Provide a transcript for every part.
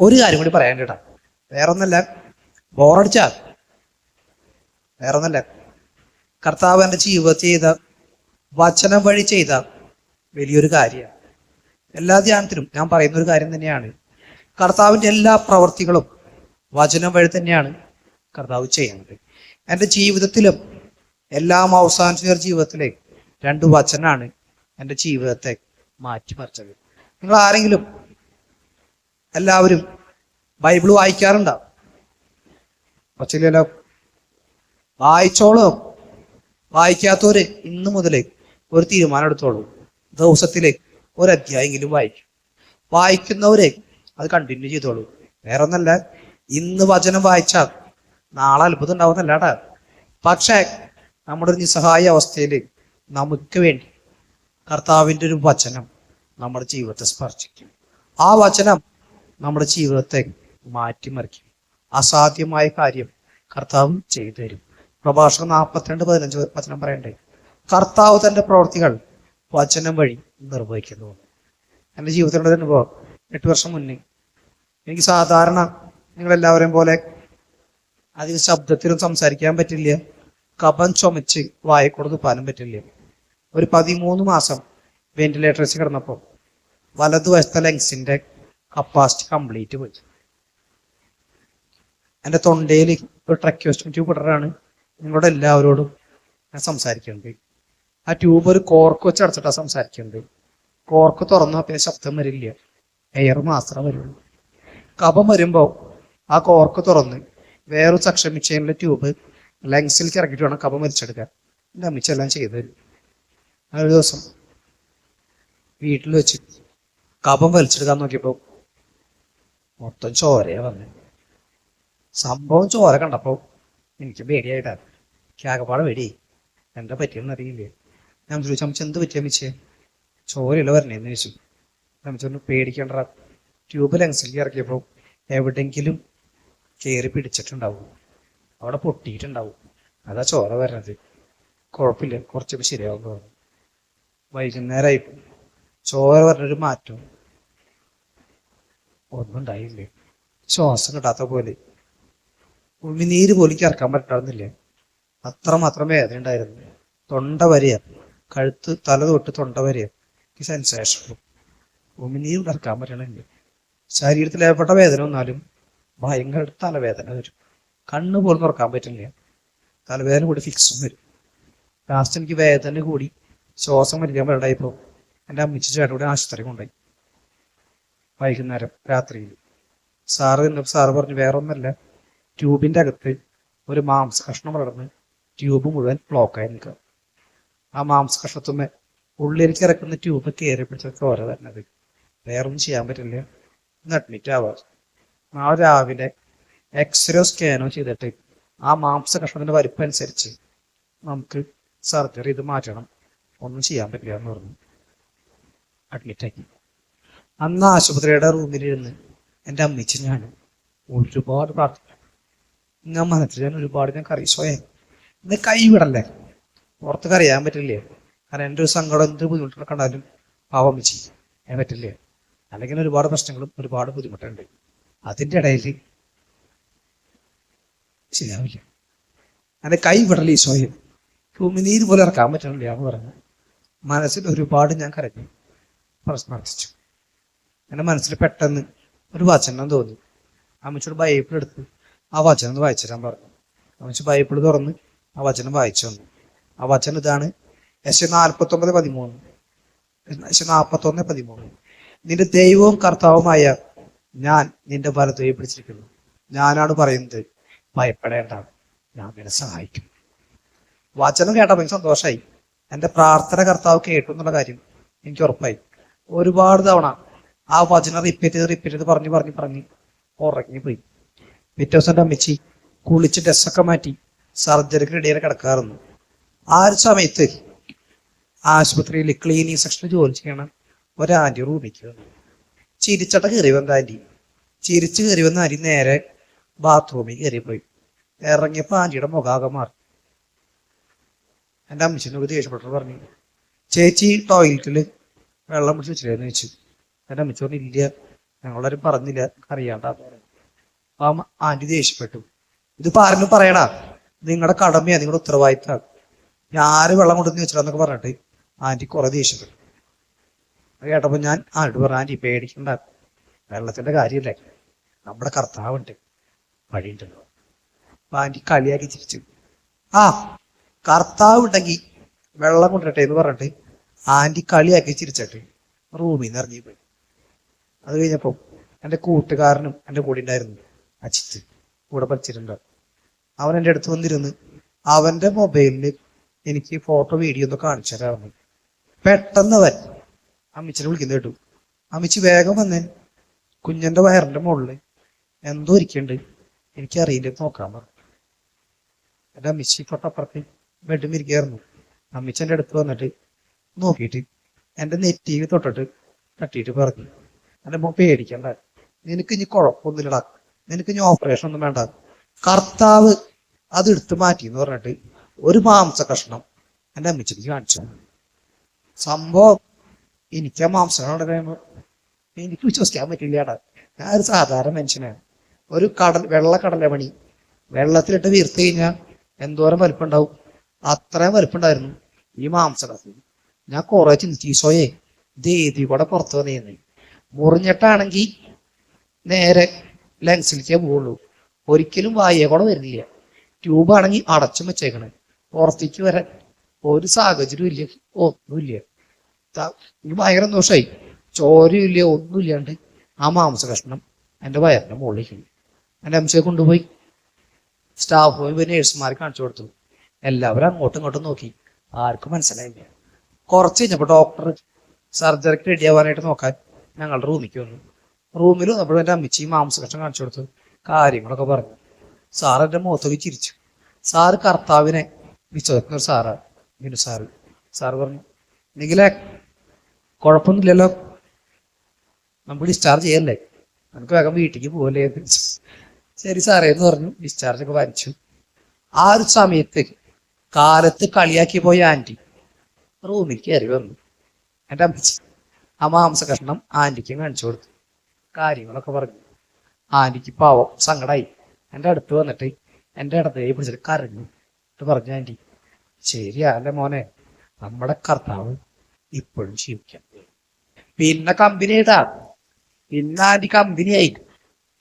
ഒരു കാര്യം കൂടി പറയാൻ കേട്ടാ. വേറെ ഒന്നല്ല ബോറടിച്ചാ വേറെ ഒന്നല്ല കർത്താവ് എന്റെ ജീവിതത്തിൽ ചെയ്ത വചനം വഴി ചെയ്ത വലിയൊരു കാര്യമാണ്. എല്ലാ ധ്യാനത്തിലും ഞാൻ പറയുന്ന ഒരു കാര്യം തന്നെയാണ്. കർത്താവിന്റെ എല്ലാ പ്രവർത്തികളും വചനം വഴി തന്നെയാണ് കർത്താവ് ചെയ്യുന്നത്. എന്റെ ജീവിതത്തിലും എല്ലാം അവസാനിച്ച ജീവിതത്തിലെ രണ്ട് വചനാണ് എന്റെ ജീവിതത്തെ മാറ്റിമറിച്ചത്. നിങ്ങൾ ആരെങ്കിലും എല്ലാവരും ബൈബിൾ വായിക്കാറുണ്ടാവും കുറച്ചില്ലല്ലോ വായിച്ചോളൂ. വായിക്കാത്തവര് ഇന്നു മുതലേ ഒരു തീരുമാനം എടുത്തോളൂ. ദിവസത്തിലെ ഒരു അധ്യായെങ്കിലും വായിക്കും. വായിക്കുന്നവരെ അത് കണ്ടിന്യൂ ചെയ്തോളൂ. വേറെ ഒന്നല്ല ഇന്ന് വചനം വായിച്ചാൽ നാളെ അത്ഭുതം ഉണ്ടാവുന്നല്ലാടാ പക്ഷേ നമ്മുടെ ഒരു നിസ്സഹായ അവസ്ഥയിൽ നമുക്ക് വേണ്ടി കർത്താവിന്റെ ഒരു വചനം നമ്മുടെ ജീവിതത്തെ സ്പർശിക്കും. ആ വചനം നമ്മുടെ ജീവിതത്തെ മാറ്റിമറിക്കും. അസാധ്യമായ കാര്യം കർത്താവ് ചെയ്തു തരും. പ്രഭാഷണം നാൽപ്പത്തിരണ്ട് പതിനഞ്ച് വചനം പറയണ്ടേ? കർത്താവ് തന്റെ പ്രവർത്തികൾ വചനം വഴി നിർവഹിക്കുന്നു. എന്റെ ജീവിതത്തിലുള്ള ഒരു അനുഭവം എട്ട് വർഷം മുന്നേ എനിക്ക് സാധാരണ നിങ്ങളെല്ലാവരെയും പോലെ അധികം ശബ്ദത്തിലും സംസാരിക്കാൻ പറ്റില്ല. കഫം ചുമച്ച് വായക്കൂടെ തുപ്പാനും പറ്റില്ല. ഒരു പതിമൂന്ന് മാസം വെന്റിലേറ്ററിൽ കിടന്നപ്പോൾ വലതുവശത്തെ ലങ്സിന്റെ കപ്പാസിറ്റി കംപ്ലീറ്റ് പോയി. എന്റെ തൊണ്ടയിൽ ഒരു ട്രക്യോസ്റ്റം ട്യൂബ് ഇടറാണ് നിങ്ങളോട് എല്ലാവരോടും ഞാൻ സംസാരിക്കുന്നുണ്ട് ആ ട്യൂബ് ഒരു കോർക്ക് വെച്ച് അടച്ചിട്ടാണ് സംസാരിക്കുന്നത്. കോർക്ക് തുറന്നാൽ പിന്നെ ശബ്ദം വരില്ല. എയർ മാത്രം വരുള്ളൂ. കഫം വരുമ്പോൾ ആ കോർക്ക് തുറന്ന് വേറൊരു സക്ഷൻ ട്യൂബ് ലങ്സിലേക്ക് ഇറക്കിയിട്ട് വേണം കഫം വലിച്ചെടുക്കാൻ. എന്റെ അമ്മച്ചെല്ലാം ചെയ്തു ഒരു ദിവസം വീട്ടിൽ വെച്ച് കഫം വലിച്ചെടുക്കാൻ നോക്കിയപ്പോൾ മൊത്തം ചോരയാ വന്നത് സംഭവം ചോര കണ്ടപ്പോ എനിക്ക് പേടിയായിട്ടാണ് ക്യാകപ്പാടെ പേടി. എന്താ പറ്റിയെന്ന് അറിയില്ലേ. ഞാൻ ചോദിച്ചു അമ്മച്ച എന്ത് പറ്റിയ അമ്മച്ചേ? ചോരയില്ല വരണേന്ന് ചോദിച്ചു. അമ്മച്ചൊന്ന് പേടിക്കേണ്ട ട്യൂബ് ലങ്സിലേക്ക് ഇറക്കിയപ്പോൾ എവിടെങ്കിലും കയറി പിടിച്ചിട്ടുണ്ടാവും. അവിടെ പൊട്ടിയിട്ടുണ്ടാവും. അതാ ചോര വരണത്. കുഴപ്പമില്ല കുറച്ചൊക്കെ ശരിയാവും പറഞ്ഞു. വൈകുന്നേരമായി ചോര പറഞ്ഞൊരു മാറ്റം ഒന്നും ഉണ്ടായില്ലേ ശ്വാസം കിട്ടാത്ത പോലെ. ഉമിനീര് പോലിക്ക് ഇറക്കാൻ പറ്റാറുന്നില്ല? അത്രമാത്രം വേദന ഉണ്ടായിരുന്നു. തൊണ്ട വരെയ. കഴുത്ത് തല തൊട്ട് തൊണ്ട വരെയ. സെൻസേഷൻ ഉമിനീര് ഇറക്കാൻ പറ്റണില്ല? ശരീരത്തിൽ ഏർപ്പെട്ട വേദന വന്നാലും ഭയങ്കര തലവേദന വരും. കണ്ണ് പോലും തുറക്കാൻ പറ്റില്ല തലവേദന കൂടി ഫിക്സും വരും. ലാസ്റ്റ് എനിക്ക് വേദന കൂടി ശ്വാസം വലിക്കാൻ പറ്റായപ്പോൾ എന്റെ അമ്മച്ചി ചേട്ടൻ കൂടി ആശുപത്രി കൊണ്ടുപോയി. വൈകുന്നേരം രാത്രിയിൽ. സാറ് എന്നപ്പോൾ സാറ് പറഞ്ഞു വേറെ ഒന്നല്ല ട്യൂബിന്റെ അകത്ത് ഒരു മാംസ കഷ്ണം വളർന്ന് ട്യൂബ് മുഴുവൻ ബ്ലോക്കായി നിൽക്കുക. ആ മാംസ കഷ്ണത്തുമ്മേ ഉള്ളിലേക്ക് ഇറക്കുന്ന ട്യൂബ് കയറി ഓരോ തന്നെ അത്. വേറൊന്നും ചെയ്യാൻ പറ്റില്ല. ഒന്ന് അഡ്മിറ്റ് ആവാം. നാളെ രാവിലെ എക്സ്റേ സ്കാനോ ചെയ്തിട്ട് ആ മാംസ കഷ്ണത്തിന്റെ വലിപ്പം അനുസരിച്ച് നമുക്ക് സർജറി ഇത് മാറ്റണം. ഒന്നും ചെയ്യാൻ പറ്റില്ല എന്ന് പറഞ്ഞു. അഡ്മിറ്റ് ആക്കി. അന്ന് ആശുപത്രിയുടെ റൂമിലിരുന്ന് എന്റെ അമ്മച്ചി ഞാൻ ഒരുപാട് പ്രാർത്ഥന ഞാൻ മനസ്സിൽ ഞാൻ ഒരുപാട് ഞാൻ കറിസോയെ ഇന്ന് കൈ വിടല്ലേ? പുറത്ത് കറിയാൻ പറ്റില്ലേ? കാരണം എന്റെ ഒരു സങ്കടം എന്ത് ബുദ്ധിമുട്ടൊക്കെ കണ്ടാലും പാവം അമ്മച്ചി ഞാൻ പറ്റില്ലേ? അല്ലെങ്കിൽ ഒരുപാട് പ്രശ്നങ്ങളും ഒരുപാട് ബുദ്ധിമുട്ടുണ്ട്. അതിന്റെ ഇടയിൽ ശരിയാവില്ല അങ്ങനെ കൈ വിടൽ ഈശോയെ ഭൂമിനീര് പോലെ ഇറക്കാൻ പറ്റണില്ല എന്ന് പറഞ്ഞു മനസ്സിൽ ഒരുപാട് ഞാൻ കരഞ്ഞു. പ്രാർത്ഥിച്ചു എന്റെ മനസ്സിൽ പെട്ടെന്ന് ഒരു വചനം തോന്നി. അമ്മച്ചോട് ബൈബിൾ എടുത്ത് ആ വചനം ഒന്ന് വായിച്ചു തരാൻ പറഞ്ഞു. അമ്മച്ച് ബൈബിൾ തുറന്ന് ആ വചനം വായിച്ചു തന്നു ആ വചനം ഇതാണ് എസ് നാൽപ്പത്തൊമ്പത് പതിമൂന്ന്. എസ് നാൽപ്പത്തൊന്ന് പതിമൂന്ന്. നിന്റെ ദൈവവും കർത്താവുമായ ഞാൻ നിന്റെ വലതുകൈ പിടിച്ചിരിക്കുന്നു. ഞാനാണ് പറയുന്നത്. ഭയപ്പെടേണ്ട. ഞാൻ നിന്നെ സഹായിക്കും. വചനം കേട്ടപ്പോൾ എനിക്ക് സന്തോഷമായി എന്റെ പ്രാർത്ഥന കർത്താവ് കേട്ടു എന്നുള്ള കാര്യം എനിക്ക് ഉറപ്പായി. ഒരുപാട് തവണ ആ വചനം റിപ്പീറ്റ് ചെയ്ത് റിപ്പീറ്റ് ചെയ്ത് പറഞ്ഞ് പറഞ്ഞ് പറഞ്ഞ് ഉറങ്ങിപ്പോയി. പിറ്റേ ദിവസം അമ്മച്ചി കുളിച്ച് ഡ്രസ്സൊക്കെ മാറ്റി സർജറിക്ക് ഇടയിൽ കിടക്കാറുന്നു ആ ഒരു സമയത്ത് ആശുപത്രിയിൽ ക്ലീനിങ് സെക്ഷനിൽ ജോലി ചെയ്യണം ഒരു ആന്റി റൂമിലേക്ക് വന്നു. ചിരിച്ചട്ട കയറി വന്ന ആന്റി. ചിരിച്ച് കയറി വന്ന ആന്റി നേരെ ബാത്റൂമിൽ കയറി പോയി ഇറങ്ങിയപ്പോൾ ആന്റിയുടെ മുഖാകെ മാറി. എന്റെ അമ്മച്ചിനോട് ദേഷ്യപ്പെട്ടു പറഞ്ഞു ചേച്ചി ടോയ്ലറ്റിൽ വെള്ളം പിടിച്ച് വെച്ചിരുന്നു ചോദിച്ചു. എന്റെ അമ്മച്ചോറിന് ഇല്ല. ഞങ്ങളാരും പറഞ്ഞില്ല. അറിയാണ്ട. ആ ആന്റി ദേഷ്യപ്പെട്ടു. ഇതിപ്പോ പറഞ്ഞു പറയടാ നിങ്ങളുടെ കടമയാണ് നിങ്ങളുടെ ഉത്തരവാദിത്തമാണ് ഞാൻ വെള്ളം കൊണ്ടെന്ന് വെച്ചിട്ടാന്നൊക്കെ പറഞ്ഞിട്ട് ആന്റി കുറെ ദേഷ്യപ്പെട്ടു. കേട്ടപ്പോ ഞാൻ ആരോട് പറഞ്ഞു ആന്റി പേടിക്കണ്ട. വെള്ളത്തിന്റെ കാര്യമല്ലേ നമ്മുടെ കർത്താവുണ്ട്. വഴിയുണ്ടല്ലോ അപ്പൊ ആന്റി കളിയാക്കി ചിരിച്ചു. ആ കർത്താവ് ഉണ്ടെങ്കിൽ വെള്ളം കൊണ്ടിട്ടെ എന്ന് പറഞ്ഞിട്ട് ആന്റി കളിയാക്കി ചിരിച്ചിട്ട് റൂമിൽ നിന്ന് ഇറങ്ങി പോയി അത് കഴിഞ്ഞപ്പോ എന്റെ കൂട്ടുകാരനും എന്റെ കൂടെ ഉണ്ടായിരുന്നു അജിത്ത്. കൂടെ പഠിച്ചിട്ടുണ്ട്. അവൻ എന്റെ അടുത്ത് വന്നിരുന്ന് അവന്റെ മൊബൈലിൽ എനിക്ക് ഫോട്ടോ വീഡിയോ ഒന്ന് കാണിച്ചു തരാറുണ്ട്. പെട്ടെന്ന് അവൻ അമ്മിച്ചിനെ വിളിക്കുന്ന കേട്ടു. അമ്മിച്ചി വേഗം വന്നേ കുഞ്ഞന്റെ വയറിന്റെ മുകളിൽ എന്തോ ഇരിക്കുന്നുണ്ട്. എനിക്കറിയില്ല നോക്കാൻ പറഞ്ഞു എന്റെ അമ്മിച്ചി തൊട്ടപ്പുറത്ത് ബെഡും ഇരിക്കായിരുന്നു അമ്മിച്ചി എന്റെ അടുത്ത് വന്നിട്ട് നോക്കിയിട്ട് എന്റെ നെറ്റിയിൽ തൊട്ടിട്ട് തട്ടിയിട്ട് പറഞ്ഞു. മോൻ പേടിക്കണ്ട നിനക്ക് ഇനി കുഴപ്പമൊന്നുമില്ലടാ. നിനക്ക് ഇനി ഓപ്പറേഷൻ ഒന്നും വേണ്ട. കർത്താവ് അത് എടുത്തു മാറ്റി എന്ന് പറഞ്ഞിട്ട് ഒരു മാംസ കഷ്ണം എന്റെ അമ്മച്ചിക്ക് കാണിച്ചു. സംഭവം എനിക്ക് ആ മാംസം എനിക്ക് വിശ്വസിക്കാൻ പറ്റില്ലടാ. ഞാൻ ഒരു സാധാരണ മനുഷ്യനാണ് ഒരു കടൽ വെള്ള കടലമണി. വെള്ളത്തിലിട്ട് വീർത്തു കഴിഞ്ഞാൽ എന്തോരം വലിപ്പുണ്ടാവും? അത്രയും വലിപ്പുണ്ടായിരുന്നു ഈ മാംസ കഥ ഞാൻ കുറേ ചിന്തിച്ചു ഈശോയെ ഇത് കൂടെ പുറത്തു വന്നേന്ന്. മുറിഞ്ഞിട്ടാണെങ്കിൽ നേരെ ലങ്സിലേക്കേ പോവുള്ളൂ. ഒരിക്കലും വായയെ കൂടെ വരുന്നില്ല. ട്യൂബ് ആണെങ്കിൽ അടച്ചും വെച്ചേക്കണേ. പുറത്തേക്ക് വരാൻ ഒരു സാഹചര്യവും ഇല്ല. ഒന്നുമില്ല. എനിക്ക് ഭയങ്കര ദോഷമായി ചോരയില്ല ഒന്നുമില്ലാണ്ട് ആ മാംസ കഷ്ണം എന്റെ വയറിന്റെ മുകളിലേക്ക്. എന്റെ അംശയെ കൊണ്ടുപോയി. സ്റ്റാഫ് പോയി നേഴ്സുമാർ കാണിച്ചു കൊടുത്തു. എല്ലാവരും അങ്ങോട്ടും ഇങ്ങോട്ടും നോക്കി. ആർക്കും മനസ്സിലായില്ല. കുറച്ച് കഴിഞ്ഞപ്പോൾ ഡോക്ടർ സർജറിക്ക് റെഡി ആവാനായിട്ട് നോക്കാൻ ഞങ്ങളുടെ റൂമിലേക്ക് വന്നു. റൂമിൽ വന്നപ്പോൾ എന്റെ അമ്മച്ചി മാംസ കഷ്ണം കാണിച്ചു കൊടുത്തു കാര്യങ്ങളൊക്കെ പറഞ്ഞു. സാർ എന്റെ മുഖത്തൊക്കെ ചിരിച്ചു. സാറ് കർത്താവിനെ വിശ്വസിക്കുന്ന ഒരു സാറാണ് ബിനു സാറ്. സാറ് പറഞ്ഞു നിങ്ങളെ കുഴപ്പമൊന്നുമില്ലല്ലോ. നമുക്ക് ഡിസ്ചാർജ് ചെയ്യല്ലേ? നമുക്ക് വേഗം വീട്ടിലേക്ക് പോകല്ലേ ശരി സാറേ എന്ന് പറഞ്ഞു ഡിസ്ചാർജ് ഒക്കെ വരച്ചു ആ ഒരു സമയത്ത് കാലത്ത് കളിയാക്കി പോയ ആന്റി റൂമിൽ കയറി വന്നു. എന്റെ അമ്മച്ചി ആ മാംസകഷ്ണം കഷ്ണം ആന്റിക്കും കാണിച്ചു കൊടുത്തു. കാര്യങ്ങളൊക്കെ പറഞ്ഞു. ആന്റിക്ക് പാവം സങ്കടായി. എന്റെ അടുത്ത് വന്നിട്ട് എന്റെ അടുത്ത് കൈ പിടിച്ചിട്ട് കരഞ്ഞു. എന്നിട്ട് പറഞ്ഞു ആന്റി ശരിയല്ലേ മോനെ? നമ്മുടെ കർത്താവ് ഇപ്പോഴും ജീവിക്കാം. പിന്നെ കമ്പനി ഇടാ പിന്നെ ആന്റി കമ്പനിയായി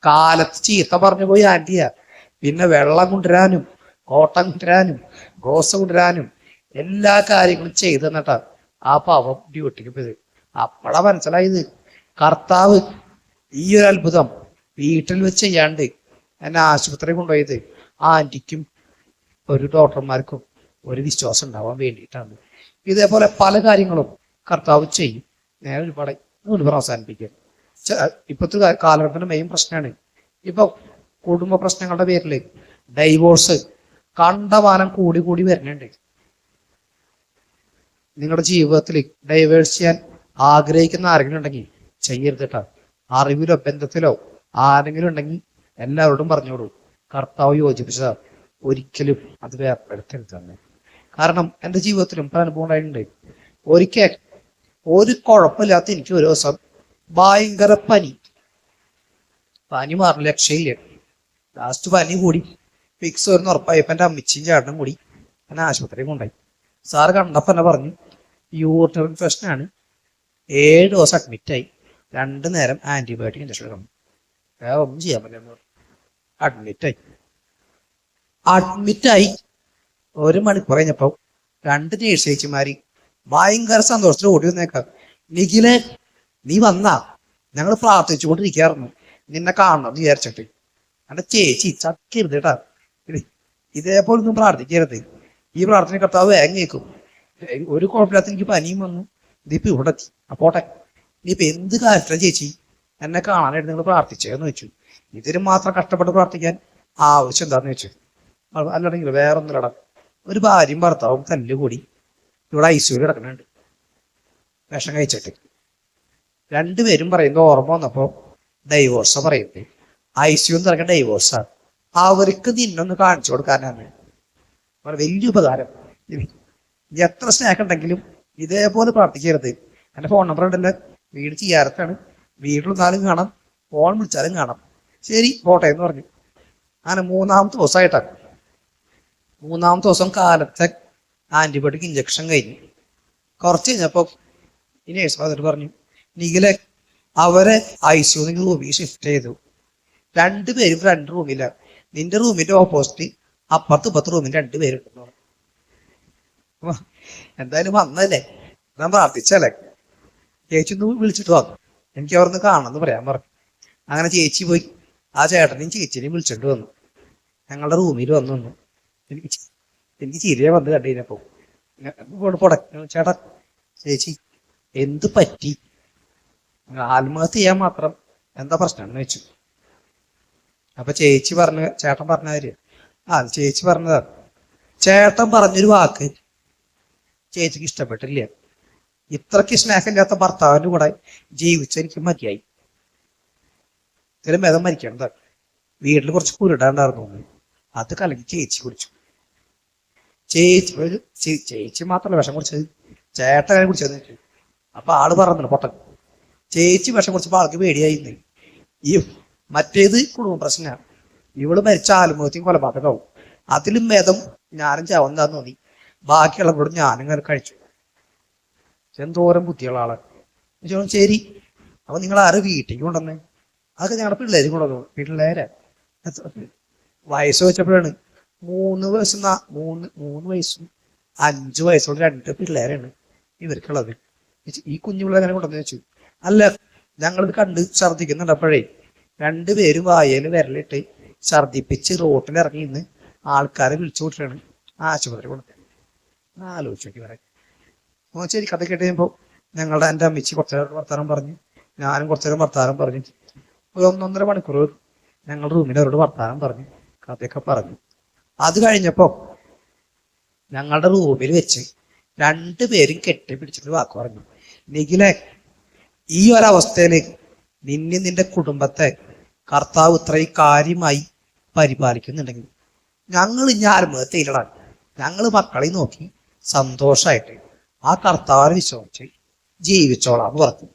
കാലത്ത് ചീത്ത പറഞ്ഞു പോയി ആന്റിയാ പിന്നെ വെള്ളം കൊണ്ടുവരാനും കോട്ടം കൊണ്ടുവരാനും ഗോസ കൊണ്ടുവരാനും എല്ലാ കാര്യങ്ങളും ചെയ്തു തന്നിട്ടാ ആ പാവം ഡ്യൂട്ടിക്ക് പോയത്. അപ്പഴാ മനസ്സിലായത്. കർത്താവ് ഈ ഒരു അത്ഭുതം വീട്ടിൽ വെച്ച് ചെയ്യാണ്ട് എന്നെ ആശുപത്രി കൊണ്ടുപോയത്. ആ ആന്റിക്കും ഒരു ഡോക്ടർമാർക്കും ഒരു വിശ്വാസം ഉണ്ടാവാൻ വേണ്ടിയിട്ടാണ്. ഇതേപോലെ പല കാര്യങ്ങളും കർത്താവ് ചെയ്യും. നേരെ ഒരുപാട് ഒരുപാട് അവസാനിപ്പിക്കും. ഇപ്പോഴത്തെ കാലഘട്ടത്തിന്റെ മെയിൻ പ്രശ്നമാണ് ഇപ്പൊ കുടുംബ പ്രശ്നങ്ങളുടെ പേരിൽ ഡൈവോഴ്സ് കണ്ടമാനം കൂടി കൂടി വരുന്നുണ്ട്. നിങ്ങളുടെ ജീവിതത്തിൽ ഡൈവേഴ്സ് ചെയ്യാൻ ആഗ്രഹിക്കുന്ന ആരെങ്കിലും ഉണ്ടെങ്കിൽ ചെയ്യരുത് കേട്ടോ അറിവിലോ ബന്ധത്തിലോ ആരെങ്കിലും ഉണ്ടെങ്കിൽ എല്ലാവരോടും പറഞ്ഞോളൂ. കർത്താവ് യോജിപ്പിച്ചതാ. ഒരിക്കലും അത് വേർപ്പെടുത്തരുത് തന്നെ. കാരണം എന്റെ ജീവിതത്തിലും പല അനുഭവം ഉണ്ടായിട്ടുണ്ട്. ഒരിക്കൽ ഒരു കുഴപ്പമില്ലാത്ത എനിക്ക് ഒരു ദിവസം ഭയങ്കര പനി. പനി മാറില്ല രക്ഷയില്ല. ലാസ്റ്റ് പനി കൂടി. ഫിക്സ് വരുന്ന ഉറപ്പായപ്പോ എന്റെ അമ്മച്ചിയും ചേട്ടനും കൂടി. എന്നെ ആശുപത്രിയിൽ കൊണ്ടായി സാറ് കണ്ടപ്പോ എന്നെ പറഞ്ഞു യൂറിനറി ഇൻഫെക്ഷൻ ആണ് ഏഴ് ദിവസം അഡ്മിറ്റായി രണ്ട് നേരം ആന്റിബയോട്ടിക് ഇഞ്ചക്ഷൻ എടുക്കണം. വേറെ ഒന്നും ചെയ്യാൻ പറ്റില്ല അഡ്മിറ്റായി അഡ്മിറ്റായി അഡ്മിറ്റ് ഒരു മണിക്കൂർ കഴിഞ്ഞപ്പോൾ രണ്ട് നേഴ്സ് ഭയങ്കര സന്തോഷത്തിൽ ഓടി വന്നേക്കാം. നിഖിലെ നീ വന്നാ. ഞങ്ങൾ പ്രാർത്ഥിച്ചുകൊണ്ടിരിക്കുകയായിരുന്നു. നിന്നെ കാണണം എന്ന് വിചാരിച്ചിട്ട്. എന്റെ ചേച്ചി ചക്കരുത് കേട്ടാ. ഇതേപോലെ ഒന്നും പ്രാർത്ഥിക്കരുത്. ഈ പ്രാർത്ഥന കർത്താവ് വേഗം കേൾക്കും. ഒരു കുഴപ്പമില്ലാത്ത എനിക്ക് പനിയും വന്നു. ഇതിപ്പോ ഇവിടെ എത്തി. അപ്പോട്ടെ ഇനിയിപ്പോ എന്ത് കാര്യത്തിലാണ് ചേച്ചി എന്നെ കാണാനായിട്ട് നിങ്ങൾ പ്രാർത്ഥിച്ചേന്ന് വെച്ചു ഇതിന് മാത്രം കഷ്ടപ്പെട്ട് പ്രാർത്ഥിക്കാൻ ആവശ്യം എന്താന്ന് വെച്ചു അല്ലെങ്കിൽ വേറെ ഒന്നുമില്ലടാ ഒരു ഭാര്യയും ഭർത്താവും തല്ലുകൂടി ഇവിടെ ഐശ്വര്യം കിടക്കുന്നുണ്ട്. വിഷം കഴിച്ചിട്ട്. രണ്ടുപേരും പറയുന്ന ഓർമ്മ വന്നപ്പോ ഡൈവോഴ്സാ പറയുന്നത് ഐശ്വര്യം തിരക്കാൻ ഡൈവോഴ്സാണ് അവർക്ക് നിന്നൊന്ന് കാണിച്ചു കൊടുക്കാനാണ്. വലിയ ഉപകാരം. എത്ര സ്നേഹം ഉണ്ടെങ്കിലും ഇതേപോലെ പ്രാർത്ഥിക്കരുത്. എന്റെ ഫോൺ നമ്പർ ഉണ്ടല്ലോ. വീട് ചെയ്യാറത്താണ് വീട്ടിലൊന്നാലും കാണാം. ഫോൺ വിളിച്ചാലും കാണാം. ശരി പോട്ടെ എന്ന് പറഞ്ഞു. അങ്ങനെ മൂന്നാമത്തെ ദിവസമായിട്ടാണ് മൂന്നാമത്തെ ദിവസം കാലത്തെ ആന്റിബയോട്ടിക് ഇഞ്ചക്ഷൻ കഴിഞ്ഞു. കുറച്ച് കഴിഞ്ഞപ്പോ ഈ നേഴ്സ് വന്നിട്ട് പറഞ്ഞു നിഖിലെ അവരെ ഐ സിയുന്ന് റൂമിൽ ഷിഫ്റ്റ് ചെയ്തു. രണ്ടുപേരും രണ്ട് റൂമിലാണ് നിന്റെ റൂമിന്റെ ഓപ്പോസിറ്റ് അപ്പുറത്ത് ഇപ്പുറത്ത് റൂമിൽ രണ്ടുപേരുണ്ടെന്ന് പറഞ്ഞു എന്തായാലും വന്നല്ലേ? ഞാൻ പ്രാർത്ഥിച്ചല്ലേ? ചേച്ചി ഒന്ന് വിളിച്ചിട്ട് വന്നു. എനിക്ക് അവിടുന്ന് കാണണമെന്ന് പറയാൻ പറഞ്ഞു. അങ്ങനെ ചേച്ചി പോയി. ആ ചേട്ടനെയും ചേച്ചിനെയും വിളിച്ചിട്ട് വന്നു. ഞങ്ങളുടെ റൂമിൽ വന്നു വന്നു എനിക്ക് എനിക്ക് ചിരിയെ വന്ന് കണ്ടു കഴിഞ്ഞപ്പോ ചേട്ടാ ചേച്ചി എന്ത് പറ്റി? ആത്മഹത്യ ചെയ്യാൻ മാത്രം എന്താ പ്രശ്നമെന്ന് വെച്ചു അപ്പൊ ചേച്ചി പറഞ്ഞ ചേട്ടൻ പറഞ്ഞ കാര്യം. ആ ചേച്ചി പറഞ്ഞതാ ചേട്ടൻ പറഞ്ഞൊരു വാക്ക് ചേച്ചിക്ക് ഇഷ്ടപ്പെട്ടില്ല. ഇത്രക്ക് സ്നേഹമില്ലാത്ത ഭർത്താവിന്റെ കൂടെ ജീവിച്ച എനിക്ക് മതിയായി. ഇതിലും ഭേദം മരിക്കണം വീട്ടിൽ കുറച്ച് കുരുടാണ്ടായിരുന്നു അത് കലങ്ങി ചേച്ചി കുടിച്ചു. ചേച്ചി ചേച്ചി മാത്രമല്ല വിഷം കുടിച്ചത് ചേട്ടനെ കുടിച്ചത് അപ്പൊ ആൾ പറഞ്ഞു പൊട്ടൻ. ചേച്ചി വിഷം കുടിച്ചപ്പോ ആൾക്ക് പേടിയായിരുന്നു ഈ മറ്റേത് കുടുംബ പ്രശ്നമാണ്. ഇവൾ മരിച്ച ആത്മഹത്യം കൊലപാതകമാവും അതിലും ഭേദം ഞാനും ചാവുന്നതാന്ന് തോന്നി. ബാക്കിയുള്ളവരോട് ഞാനും ഇങ്ങനെ കഴിച്ചു. എന്തോരം ബുദ്ധിയുള്ള ആളാണ് ചോദിച്ചു, ശരി അപ്പൊ നിങ്ങൾ ആരും വീട്ടിലേക്ക് കൊണ്ടുവന്നേ? അതൊക്കെ ഞങ്ങളുടെ പിള്ളേരും കൊണ്ടുവന്നു. പിള്ളേരെ. വയസ്സ് വെച്ചപ്പോഴാണ്. മൂന്ന് വയസ്സ് മൂന്ന് മൂന്ന് വയസ്സും അഞ്ചു വയസ്സുള്ള രണ്ട് പിള്ളേരാണ് ഇവർക്കുള്ളത്. ഈ കുഞ്ഞു പിള്ളേരെ കൊണ്ടുവന്ന് വെച്ചു അല്ല ഞങ്ങളിത് കണ്ട് ഛർദിക്കുന്നുണ്ടപ്പോഴേ രണ്ടുപേരും വായയിൽ വിരലിട്ട് ഛർദ്ദിപ്പിച്ച് റോട്ടിൽ ഇറങ്ങി നിന്ന് ആൾക്കാരെ വിളിച്ചു വിട്ടിട്ടാണ് ആശുപത്രി കൊണ്ടുപോയി ആലോചിച്ചു പറയാം ഓ ശരി കഥ കേട്ട് ഞങ്ങളുടെ എന്റെ അമ്മച്ചി കുറച്ചു നേരം വർത്താനം പറഞ്ഞു ഞാനും കുറച്ചു നേരം വർത്താനം പറഞ്ഞു ഒരു ഒന്നൊന്നര മണിക്കൂർ ഞങ്ങളുടെ റൂമിൽ അവരോട് വർത്താനം പറഞ്ഞു കഥയൊക്കെ പറഞ്ഞു. അത് കഴിഞ്ഞപ്പോൾ ഞങ്ങളുടെ റൂമിൽ വെച്ച് രണ്ടുപേരും കെട്ടിപ്പിടിച്ചിട്ട് വാക്ക് പറഞ്ഞു. നിഖിലെ ഈ ഒരവസ്ഥയിൽ നിന്നെ നിന്റെ കുടുംബത്തെ കർത്താവ് ഇത്രയും കാര്യമായി പരിപാലിക്കുന്നുണ്ടെങ്കിൽ ഞങ്ങൾ ഇനി ആത്മഹത്യയിലടാ. ഞങ്ങൾ മക്കളെ നോക്കി സന്തോഷമായിട്ട് ആ കർത്താവിനെ വിശ്വസിച്ച് ജീവിച്ചോളാം പറഞ്ഞു.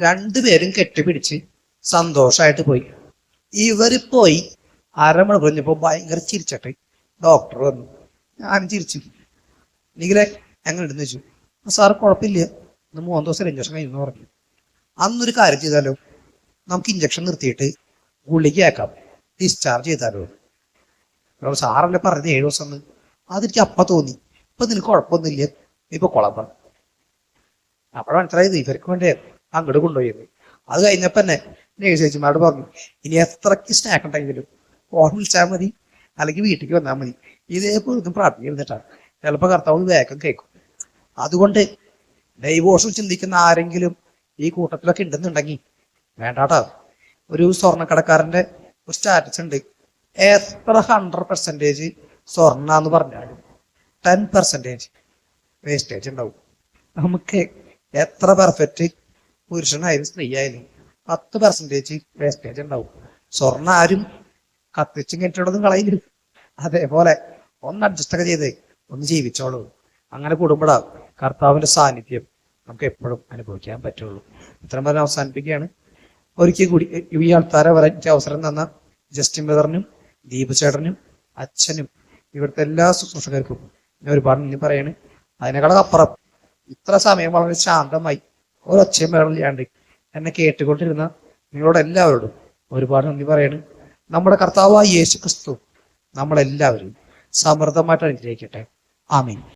രണ്ടുപേരും കെട്ടിപ്പിടിച്ച് സന്തോഷമായിട്ട് പോയി. ഇവർ പോയി അരമണി കുറഞ്ഞപ്പോൾ ഭയങ്കര ചിരിച്ചിട്ട് ഡോക്ടർ വന്നു. ഞാൻ ചിരിച്ചു. നിങ്ങളെ എങ്ങനെ ഉണ്ടെന്ന് ചോദിച്ചു സാർ കുഴപ്പമില്ല. ഇന്ന് മൂന്ന് ദിവസം ഇഞ്ചക്ഷൻ കഴിഞ്ഞു പറഞ്ഞു. അന്നൊരു കാര്യം ചെയ്താലോ? നമുക്ക് ഇഞ്ചക്ഷൻ നിർത്തിയിട്ട് ഗുളിക ആക്കാം. ഡിസ്ചാർജ് ചെയ്താലോ? സാറല്ലേ പറഞ്ഞത് ഏഴു ദിവസം അതെനിക്ക് അപ്പം തോന്നി. ഇപ്പൊ നിനക്ക് കുഴപ്പമൊന്നുമില്ല ഇപ്പൊ കുളമ്പണം അപ്പോഴാണ് മനസ്സിലായത് ഇവർക്ക് വേണ്ടി അങ്ങോട്ട് കൊണ്ടുപോയത് അത് കഴിഞ്ഞപ്പോ തന്നെ നേഴ്സ് ചേച്ചിമാരോട് പറഞ്ഞു ഇനി എത്രക്ക് സ്നാക്ക് ഉണ്ടെങ്കിലും ഫോൺ വിളിച്ചാൽ മതി. അല്ലെങ്കിൽ വീട്ടിലേക്ക് വന്നാൽ മതി. ഇതേപോലെ ഒന്നും പ്രാർത്ഥിക്കുന്നിട്ടാണ് ചിലപ്പോൾ കർത്താവ് വേഗം കേൾക്കും. അതുകൊണ്ട് ഡൈവോഴ്സ് ചിന്തിക്കുന്ന ആരെങ്കിലും ഈ കൂട്ടത്തിലൊക്കെ ഉണ്ടെന്നുണ്ടെങ്കിൽ വേണ്ടാട്ടോ. ഒരു സ്വർണക്കടക്കാരന്റെ ഒരു സ്റ്റാറ്റസ് ഉണ്ട്. എത്ര ഹൺഡ്രഡ് പെർസെന്റേജ് സ്വർണ എന്ന് പറഞ്ഞാലും. ടെൻ പെർസെന്റേജ് വേസ്റ്റേജ് ഉണ്ടാവും. നമുക്ക് എത്ര പെർഫെക്റ്റ് പുരുഷനായാലും സ്ത്രീ ആയാലും പത്ത് പെർസെന്റേജ് വേസ്റ്റേജ് ഉണ്ടാവും. സ്വർണ ആരും കത്തിച്ചും കെട്ടിടതും കളയില്ല. അതേപോലെ ഒന്ന് അഡ്ജസ്റ്റ് ഒക്കെ ചെയ്ത് ഒന്ന് ജീവിച്ചോളൂ. അങ്ങനെ കൂടുമ്പോഴാണ് കർത്താവിന്റെ സാന്നിധ്യം നമുക്ക് എപ്പോഴും അനുഭവിക്കാൻ പറ്റുള്ളൂ. ഇത്രയും പറഞ്ഞ് അവസാനിപ്പിക്കുകയാണ്. ഒരിക്കൽ കൂടി ഈ ആൾക്കാരെ വരാൻ അവസരം തന്ന ജസ്റ്റിൻ ബ്രദറിനും ദീപ് ചേട്ടനും അച്ഛനും ഇവിടുത്തെ എല്ലാ ശുശ്രൂഷകർക്കും ഒരുപാട് നന്ദി പറയാണ്. അതിനേക്കാളും അപ്പുറം ഇത്ര സമയം വളരെ ശാന്തമായി ഒരൊച്ചയും വേറില്ലാണ്ട് എന്നെ കേട്ടുകൊണ്ടിരുന്ന നിങ്ങളോട് എല്ലാവരോടും ഒരുപാട് നന്ദി പറയാണ്. നമ്മുടെ കർത്താവായ യേശു ക്രിസ്തു നമ്മളെല്ലാവരും സമൃദ്ധമായിട്ട് അനുഗ്രഹിക്കട്ടെ. ആമീൻ.